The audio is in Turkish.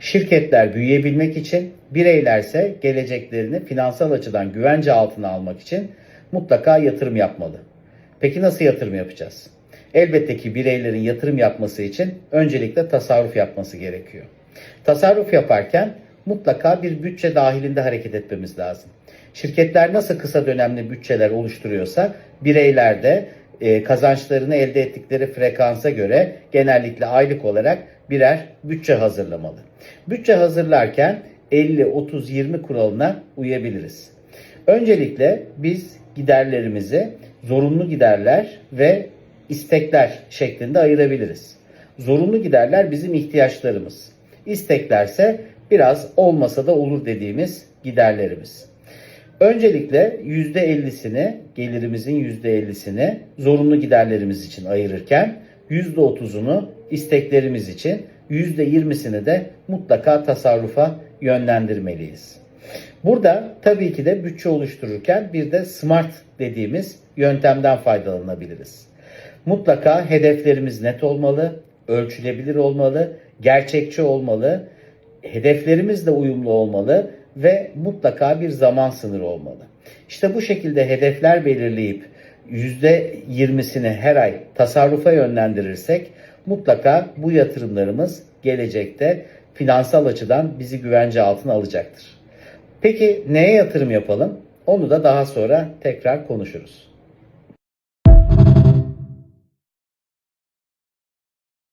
Şirketler büyüyebilmek için, bireylerse geleceklerini finansal açıdan güvence altına almak için mutlaka yatırım yapmalı. Peki nasıl yatırım yapacağız? Elbette ki bireylerin yatırım yapması için öncelikle tasarruf yapması gerekiyor. Tasarruf yaparken mutlaka bir bütçe dahilinde hareket etmemiz lazım. Şirketler nasıl kısa dönemli bütçeler oluşturuyorsa bireyler de e, kazançlarını elde ettikleri frekansa göre genellikle aylık olarak birer bütçe hazırlamalı. Bütçe hazırlarken 50-30-20 kuralına uyabiliriz. Öncelikle biz giderlerimizi zorunlu giderler ve istekler şeklinde ayırabiliriz. Zorunlu giderler bizim ihtiyaçlarımız. İsteklerse biraz olmasa da olur dediğimiz giderlerimiz. Öncelikle %50'sini gelirimizin %50'sini zorunlu giderlerimiz için ayırırken %30'unu isteklerimiz için %20'sini de mutlaka tasarrufa yönlendirmeliyiz. Burada tabii ki de bütçe oluştururken bir de SMART dediğimiz yöntemden faydalanabiliriz. Mutlaka hedeflerimiz net olmalı, ölçülebilir olmalı, gerçekçi olmalı, hedeflerimizle uyumlu olmalı ve mutlaka bir zaman sınırı olmalı. İşte bu şekilde hedefler belirleyip %20'sini her ay tasarrufa yönlendirirsek mutlaka bu yatırımlarımız gelecekte finansal açıdan bizi güvence altına alacaktır. Peki neye yatırım yapalım? Onu da daha sonra tekrar konuşuruz.